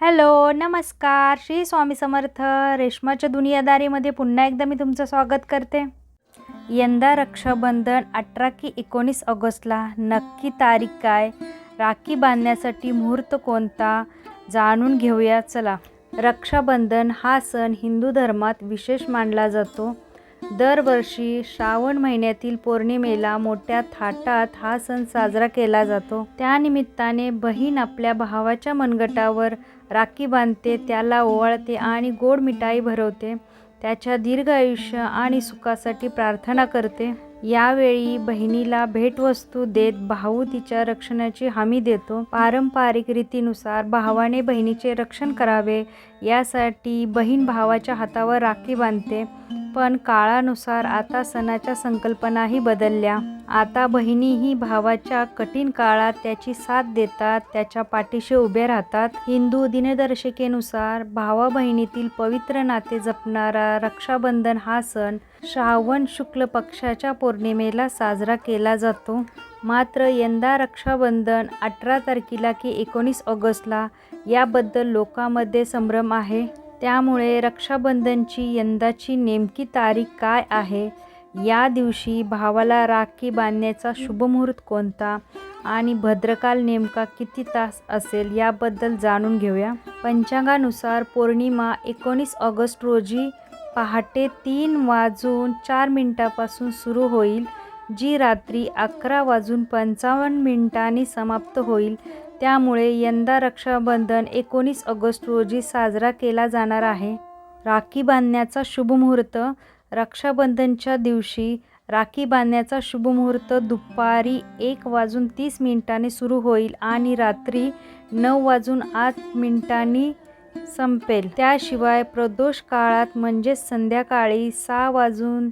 Hello नमस्कार. श्री स्वामी समर्थ रेशमाच्या दुनियादारीमध्ये पुन्हा एकदा मी तुमचं स्वागत करते. यंदा रक्षाबंधन अठरा की एकोणीस ऑगस्टला. नक्की तारीख काय? राखी बांधण्यासाठी मुहूर्त कोणता? जाणून घेऊया. चला. रक्षाबंधन हा सण हिंदू धर्मात विशेष मानला जातो. दरवर्षी श्रावण महिन्यातील पौर्णिमेला मोठ्या थाटात हा सण साजरा केला जातो. त्यानिमित्ताने बहीण आपल्या भावाच्या मनगटावर राखी बांधते त्याला ओवाळते आणि गोड मिठाई भरवते. त्याच्या दीर्घ आयुष्य आणि सुखासाठी प्रार्थना करते. यावेळी बहिणीला भेटवस्तू देत भाऊ तिच्या रक्षणाची हमी देतो. पारंपरिक रीतीनुसार भावाने बहिणीचे रक्षण करावे यासाठी बहीण भावाच्या हातावर राखी बांधते. पण काळानुसार आता सणाच्या संकल्पनाही बदलल्या. आता बहिणीही भावाच्या कठीण काळात त्याची साथ देतात त्याच्या पाठीशी उभे राहतात. हिंदू दिनदर्शिकेनुसार भावा बहिणीतील पवित्र नाते जपणारा रक्षाबंधन हा सण श्रावण शुक्ल पक्षाच्या पौर्णिमेला साजरा केला जातो. मात्र यंदा रक्षाबंधन अठरा तारखेला की एकोणीस ऑगस्टला याबद्दल लोकांमध्ये संभ्रम आहे. त्यामुळे रक्षाबंधनची यंदाची नेमकी तारीख काय आहे? या दिवशी भावाला राखी बांधण्याचा शुभमुहूर्त कोणता? आणि भद्रकाल नेमका किती तास असेल याबद्दल जाणून घेऊया. पंचांगानुसार पौर्णिमा एकोणीस ऑगस्ट रोजी पहाटे तीन वाजून चार मिनिटापासून सुरू होईल जी रात्री अकरा वाजून पंचावन्न मिनिटांनी समाप्त होईल. त्यामुळे यंदा रक्षाबंधन एकोणीस ऑगस्ट रोजी साजरा केला जाणार आहे. राखी बांधण्याचा शुभमुहूर्त रक्षाबंधनच्या दिवशी राखी बांधण्याचा शुभमुहूर्त दुपारी एक वाजून तीस मिनिटांनी सुरू होईल आणि रात्री नऊ वाजून आठ मिनिटांनी संपेल. त्याशिवाय प्रदोष काळात म्हणजेच संध्याकाळी सहा वाजून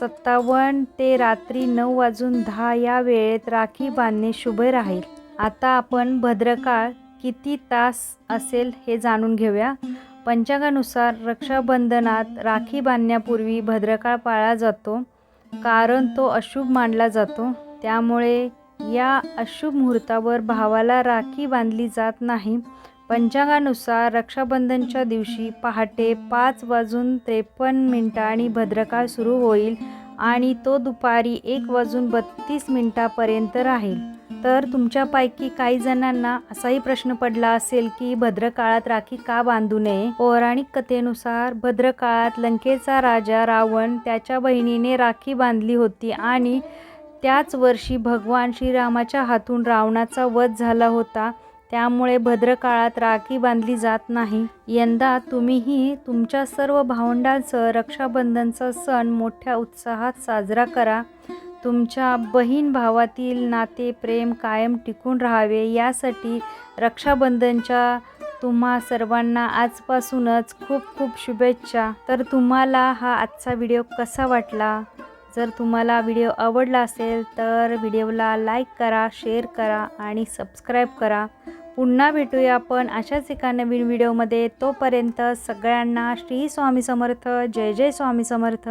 सत्तावन्न ते रात्री नऊ वाजून दहा या वेळेत राखी बांधणे शुभ राहील. आता आपण भद्रकाळ किती तास असेल हे जाणून घेऊया. पंचांगानुसार रक्षाबंधनात राखी बांधण्यापूर्वी भद्रकाळ पाळला जातो कारण तो अशुभ मानला जातो. त्यामुळे या अशुभ मुहूर्तावर भावाला राखी बांधली जात नाही. पंचांगानुसार रक्षाबंधनच्या दिवशी पहाटे पाच वाजून त्रेपन्न मिनिटांनी भद्रकाळ सुरू होईल आणि तो दुपारी एक वाजून बत्तीस मिनिटापर्यंत राहील. तर तुमच्यापैकी काही जणांना असाही प्रश्न पडला असेल की भद्रकाळात राखी का बांधू नये? पौराणिक कथेनुसार भद्रकाळात लंकेचा राजा रावण त्याच्या बहिणीने राखी बांधली होती आणि त्याच वर्षी भगवान श्रीरामाच्या हातून रावणाचा वध झाला होता. त्यामुळे भद्रकाळात राखी बांधली जात नाही. यंदा तुम्हीही तुमच्या सर्व भावंडांसह रक्षाबंधनचा सण मोठ्या उत्साहात साजरा करा. तुमच्या बहीण भावातील नाते प्रेम कायम टिकून राहावे यासाठी रक्षाबंधनच्या तुम्हा सर्वांना आजपासूनच खूप खूप शुभेच्छा. तर तुम्हाला हा आजचा व्हिडिओ कसा वाटला? जर तुम्हाला व्हिडिओ आवडला असेल तर व्हिडिओला लाईक करा शेअर करा आणि सबस्क्राईब करा. पुन्हा भेटूया आपण अशाच एका नवीन व्हिडिओमध्ये. तोपर्यंत सगळ्यांना श्री स्वामी समर्थ. जय जय स्वामी समर्थ.